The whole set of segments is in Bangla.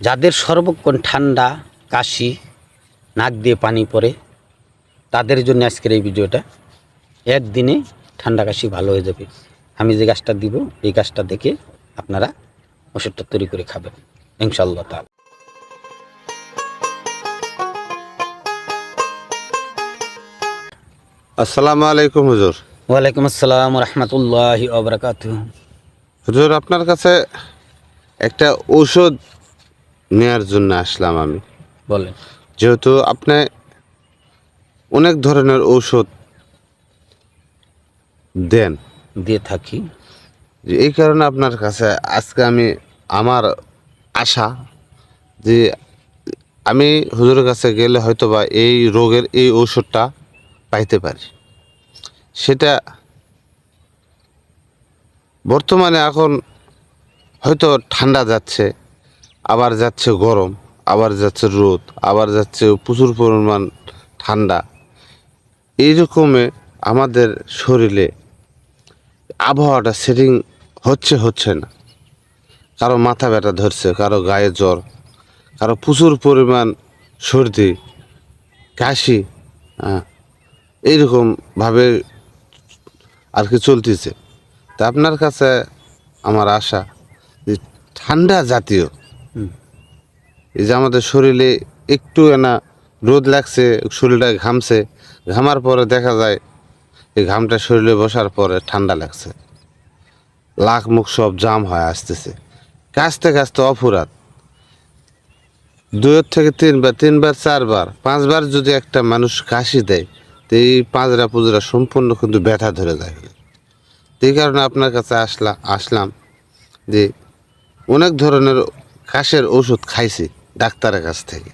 যাদের সর্বক্ষণ ঠান্ডা কাশি নাক দিয়ে পানি পড়ে তাদের জন্য আজকের এই ভিডিওটা। একদিনে ঠান্ডা কাশি ভালো হয়ে যাবে। আমি যে গাছটা দিব এই গাছটা দেখে আপনারা ওষুধটা তৈরি করে খাবেন ইনশাল্লাহ তাহলে আসসালামু আলাইকুম হুজুর। ওয়ালাইকুম আসসালাম রহমতুল্লাহ ওবরাকাত হুজুর আপনার কাছে একটা ঔষধ নেয়ার জন্য আসলাম আমি। বলেন। যেহেতু আপনি অনেক ধরনের ঔষধ দেন। দিয়ে থাকি। যে এই কারণে আপনার কাছে আজকে আমি আমার আশা যে আমি হুজুরের কাছে গেলে হয়তো বা এই রোগের এই ঔষধটা পাইতে পারি। সেটা বর্তমানে এখন হয়তো ঠান্ডা যাচ্ছে। আবার যাচ্ছে গরম, আবার যাচ্ছে রোদ, আবার যাচ্ছে প্রচুর পরিমাণ ঠান্ডা এই রকমে আমাদের শরীরে আবহাওয়াটা সেটিং হচ্ছে হচ্ছে না কারও মাথা ব্যথা ধরছে, কারও গায়ে জ্বর, কারও প্রচুর পরিমাণ সর্দি, কাশি হ্যাঁ এইরকমভাবে আর কি চলতেছে তা আপনার কাছে আমার আশা যে ঠান্ডা জাতীয়। এই যে আমাদের শরীরে একটু না রোদ লাগছে, শরীরটা ঘামছে, ঘামার পরে দেখা যায় এই ঘামটা শরীরে বসার পরে ঠান্ডা লাগছে। লাখ মুখ সব জাম হয়ে আসতেছে। কাশতে কাশতে অপরাধ। দুইয়ের থেকে তিনবার তিনবার, চারবার, পাঁচবার যদি একটা মানুষ কাশি দেয়, তো এই পাঁচরা পুজরা সম্পূর্ণ কিন্তু ব্যথা ধরে যায়। এই কারণে আপনার কাছে আসলা আসলাম যে অনেক ধরনের কাশের ওষুধ খাইছি ডাক্তারের কাছ থেকে।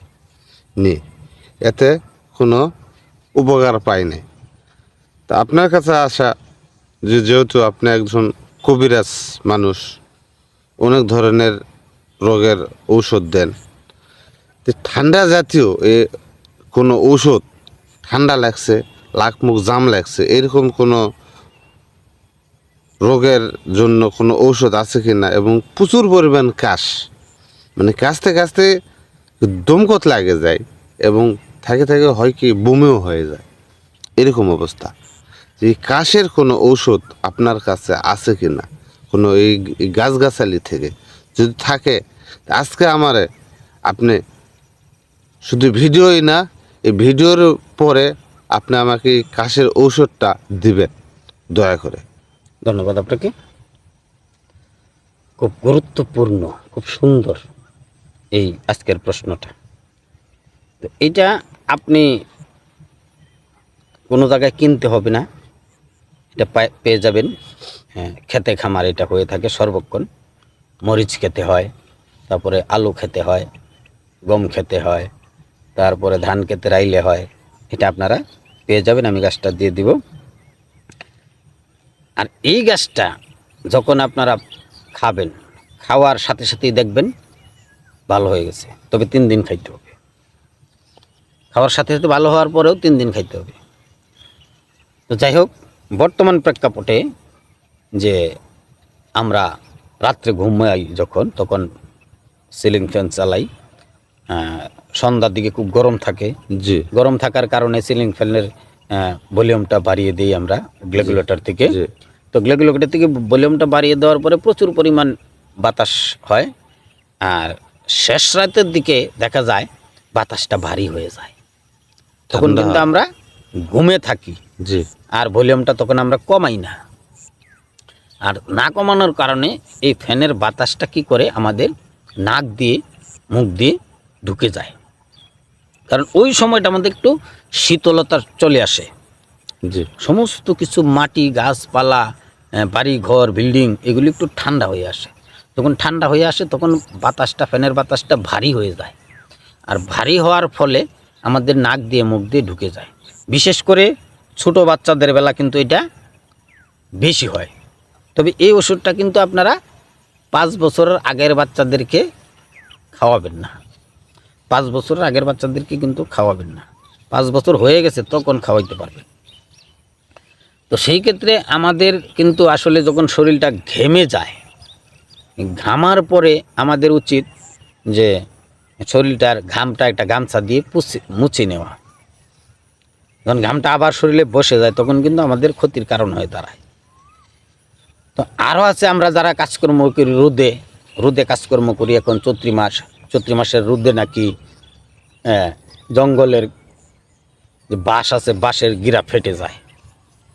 নিয়ে এতে কোনো উপকার পাই নাই। তা আপনার কাছে আসা, যে যেহেতু আপনি একজন কবিরাজ মানুষ, অনেক ধরনের রোগের ঔষধ দেন। ঠান্ডা জাতীয় এ কোনো ঔষধ ঠান্ডা লাগছে লাখ মুখ জাম লাগছে, এরকম কোনো রোগের জন্য কোনো ঔষধ আছে কি না এবং প্রচুর পরিমাণ কাশ মানে কাশতে কাশতে দমকত লাগে যায় এবং থাকে থাকে হয় কি বমিও হয়ে যায়। এরকম অবস্থা। যে কাশের কোনো ঔষধ আপনার কাছে আছে কি না কোনো এই গাছগাছালি থেকে যদি থাকে, আজকে আমারে আপনি শুধু ভিডিওই না, এই ভিডিওর পরে আপনি আমাকে কাশের ঔষধটা দিবেন, দয়া করে। ধন্যবাদ আপনাকে। খুব গুরুত্বপূর্ণ, খুব সুন্দর। এই আজকের প্রশ্নটা। তো এটা আপনি কোনো জায়গায় কিনতে হবে না। এটা পেয়ে যাবেন। হ্যাঁ খেতে খামার এটা হয়ে থাকে সর্বক্ষণ। মরিচ খেতে হয়, তারপরে আলু খেতে হয়, গম খেতে হয়, তারপরে ধান খেতে রাইলে হয়। এটা আপনারা পেয়ে যাবেন, আমি গাছটা দিয়ে দিব। আর এই গাছটা যখন আপনারা খাবেন, খাওয়ার সাথে সাথেই দেখবেন ভালো হয়ে গেছে তবে তিন দিন খাইতে হবে। খাওয়ার সাথে সাথে ভালো হওয়ার পরেও তিন দিন খাইতে হবে। তো যাই হোক বর্তমান প্রেক্ষাপটে যে আমরা রাত্রে ঘুমাই যখন তখন সিলিং ফ্যান চালাই সন্ধ্যার দিকে খুব গরম থাকে। জি। গরম থাকার কারণে সিলিং ফ্যানের ভলিউমটা বাড়িয়ে দিই আমরা গ্লেগুলেটর থেকে। তো গ্লেগুলেটর থেকে ভলিউমটা বাড়িয়ে দেওয়ার পরে প্রচুর পরিমাণ বাতাস হয়। আর শেষ রাতের দিকে দেখা যায় বাতাসটা ভারী হয়ে যায়। তখন। কিন্তু আমরা ঘুমে থাকি। জি। আর ভলিউমটা তখন আমরা কমাই না। আর না কমানোর কারণে এই ফ্যানের বাতাসটা কি করে আমাদের নাক দিয়ে মুখ দিয়ে ঢুকে যায়। কারণ ওই সময়টা আমাদের একটু শীতলতা চলে আসে। জি। সমস্ত কিছু মাটি গাছপালা বাড়ি ঘর বিল্ডিং এগুলি একটু ঠান্ডা হয়ে আসে। যখন ঠান্ডা হয়ে আসে, তখন বাতাসটা, ফ্যানের বাতাসটা ভারী হয়ে যায়। আর ভারী হওয়ার ফলে আমাদের নাক দিয়ে, মুখ দিয়ে ঢুকে যায়। বিশেষ করে ছোট বাচ্চাদের বেলা কিন্তু এটা বেশি হয়। তবে এই ওষুধটা কিন্তু আপনারা পাঁচ বছরের আগের বাচ্চাদেরকে খাওয়াবেন না। পাঁচ বছরের আগের বাচ্চাদেরকে কিন্তু খাওয়াবেন না। পাঁচ বছর হয়ে গেছে, তখন খাওয়াইতে পারবেন। তো সেই ক্ষেত্রে আমাদের কিন্তু আসলে যখন শরীরটা ঘেমে যায় ঘামার পরে আমাদের উচিত যে শরীরটার ঘামটা একটা গামছা দিয়ে পুষে মুছে নেওয়া। যখন ঘামটা আবার শরীরে বসে যায়, তখন কিন্তু আমাদের ক্ষতির কারণ হয়ে দাঁড়ায়। তো আরও আছে, আমরা যারা কাজকর্ম করি রোদে রোদে কাজকর্ম করি, এখন চৈত্রি মাস, চৈত্রি মাসের রোদে নাকি জঙ্গলের যে বাঁশ আছে, বাঁশের গিরা ফেটে যায়।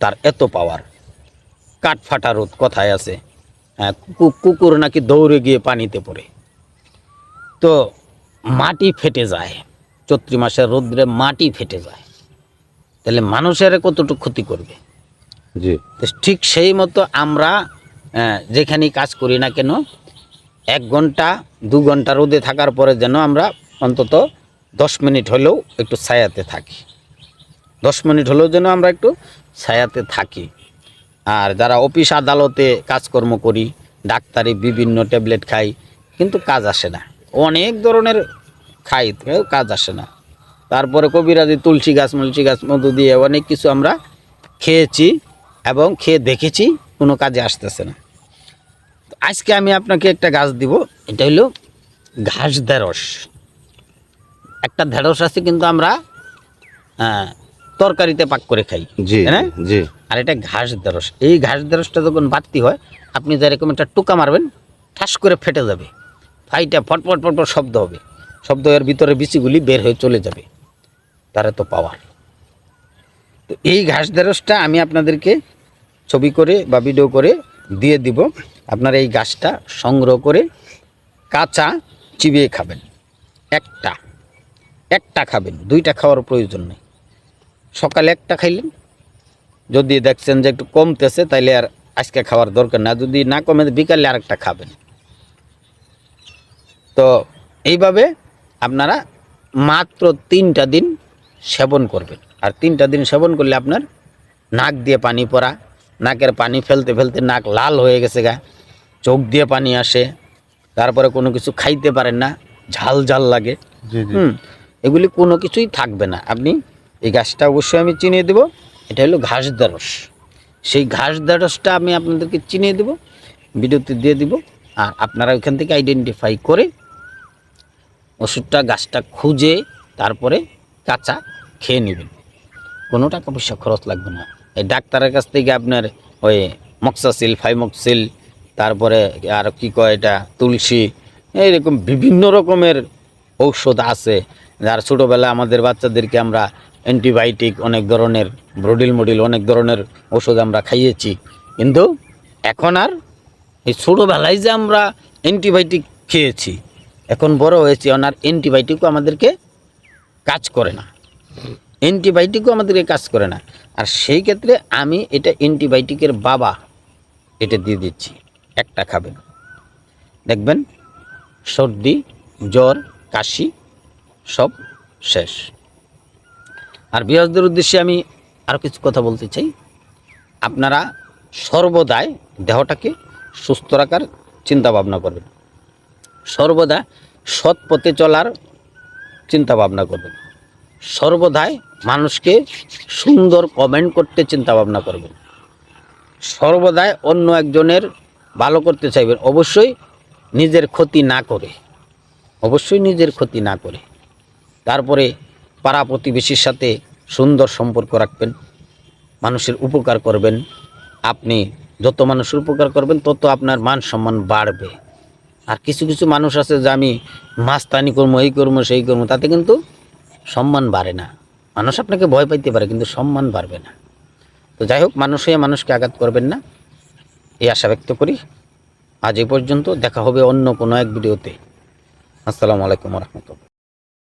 তার এত পাওয়ার কাঠ ফাটা রোদ কথায় আছে? কুকুর নাকি দৌড়ে গিয়ে পানিতে পড়ে। তো মাটি ফেটে যায় চৈত্রি মাসের রোদ্রে মাটি ফেটে যায়। তাহলে মানুষের কতটুকু ক্ষতি করবে? জি। ঠিক সেই মতো আমরা যেখানেই কাজ করি না কেন এক ঘণ্টা দু ঘণ্টা রোদে থাকার পরে যেন আমরা অন্তত দশ মিনিট হলেও একটু ছায়াতে থাকি। দশ মিনিট হলেও যেন আমরা একটু ছায়াতে থাকি। আর যারা অফিস আদালতে কাজকর্ম করি ডাক্তারি বিভিন্ন ট্যাবলেট খাই কিন্তু কাজ আসে না। অনেক ধরনের খাই কাজ আসে না। তারপরে কবিরাজি তুলসী গাছ মুলসি গাছ মধু দিয়ে অনেক কিছু আমরা খেয়েছি এবং খেয়ে দেখেছি কোনো কাজে আসতেছে না। আজকে আমি আপনাকে একটা গাছ দিব এটা হলো ঘাস ঢেঁড়স। একটা ঢেঁড়স আছে কিন্তু আমরা আহ, তরকারিতে পাক করে খাই জি না? জি। আর এটা ঘাস ঢেঁড়স। এই ঘাস ঢেঁড়সটা যখন বাড়তি হয়, আপনি যেরকম একটা টোকা মারবেন, ঠাস করে ফেটে যাবে। ফাইটা ফটফট ফটফট শব্দ হবে। শব্দ এর ভিতরে বিচিগুলি বের হয়ে চলে যাবে। তার তো পাওয়ার তো এই ঘাস ঢেঁড়সটা আমি আপনাদেরকে ছবি করে বা ভিডিও করে দিয়ে দিব। আপনারা এই গাছটা সংগ্রহ করে কাঁচা চিবিয়ে খাবেন। একটা। একটা খাবেন। দুইটা খাওয়ার প্রয়োজন নেই। সকালে একটা খাইলেন যদি দেখছেন যে একটু কমতেছে তাইলে আর আজকে খাওয়ার দরকার না। যদি না কমে বিকালে আরেকটা খাবেন। তো এইভাবে আপনারা মাত্র তিনটা দিন সেবন করবেন। আর তিনটা দিন সেবন করলে আপনার নাক দিয়ে পানি পড়া নাকের পানি ফেলতে ফেলতে নাক লাল হয়ে গেছে গা চোখ দিয়ে পানি আসে তারপরে কোনো কিছু খাইতে পারেন না ঝাল ঝাল লাগে। হুম এগুলি কোনো কিছুই থাকবে না। আপনি এই গাছটা অবশ্যই আমি চিনিয়ে দেব। এটা হলো ঘাস দ্বারস সেই ঘাস দ্বারসটা আমি আপনাদেরকে চিনিয়ে দেব, ভিডিওতে দিয়ে দিব, আর আপনারা ওইখান থেকে আইডেন্টিফাই করে ওষুধটা, গাছটা খুঁজে তারপরে কাঁচা খেয়ে নেবেন। কোনো টাকা পয়সা খরচ লাগবে না। এই ডাক্তারের কাছ থেকে আপনার ওই মক্সাসিল, ফাইমক্সিল, তারপরে আর কি কয় এটা, তুলসী, এইরকম বিভিন্ন রকমের ঔষধ আছে। যার ছোটোবেলা আমাদের বাচ্চাদেরকে আমরা অ্যান্টিবায়োটিক, অনেক ধরনের ব্রোডিল মডিল, অনেক ধরনের ওষুধ আমরা খাইয়েছি। কিন্তু এখন আর এই ছোটোবেলায় যে আমরা অ্যান্টিবায়োটিক খেয়েছি, এখন বড় হয়েছি ওনার অ্যান্টিবায়োটিকও আমাদেরকে কাজ করে না। অ্যান্টিবায়োটিকও আমাদেরকে কাজ করে না। আর সেই ক্ষেত্রে আমি এটা অ্যান্টিবায়োটিকের বাবা, এটা দিয়ে দিচ্ছি। একটা খাবেন। দেখবেন, সর্দি, জ্বর, কাশি সব শেষ। আর বৃহস্পতির উদ্দেশ্যে আমি আরও কিছু কথা বলতে চাই। আপনারা সর্বদাই দেহটাকে সুস্থ রাখার চিন্তা ভাবনা করবেন। সর্বদা সৎ পথে চলার চিন্তা ভাবনা করবেন। সর্বদাই মানুষকে সুন্দর কমেন্ট করতে চিন্তা ভাবনা করবেন। সর্বদাই অন্য একজনের ভালো করতে চাইবেন। অবশ্যই নিজের ক্ষতি না করে। অবশ্যই নিজের ক্ষতি না করে। তারপরে পাড়া প্রতিবেশীর সাথে সুন্দর সম্পর্ক রাখবেন, মানুষের উপকার করবেন। আপনি যত মানুষের উপকার করবেন, তত আপনার মান সম্মান বাড়বে। আর কিছু কিছু মানুষ আছে যে আমি মাস্তানি করব, এই কর্ম সেই কর্ম তাতে কিন্তু সম্মান বাড়ে না। মানুষ আপনাকে ভয় পাইতে পারে, কিন্তু সম্মান বাড়বে না। তো যাই হোক, মানুষ হয়ে মানুষকে আঘাত করবেন না। এই আশা ব্যক্ত করি আজ এই পর্যন্ত দেখা হবে অন্য কোনো এক ভিডিওতে। আসসালামু আলাইকুম রহমতুল্লাহ।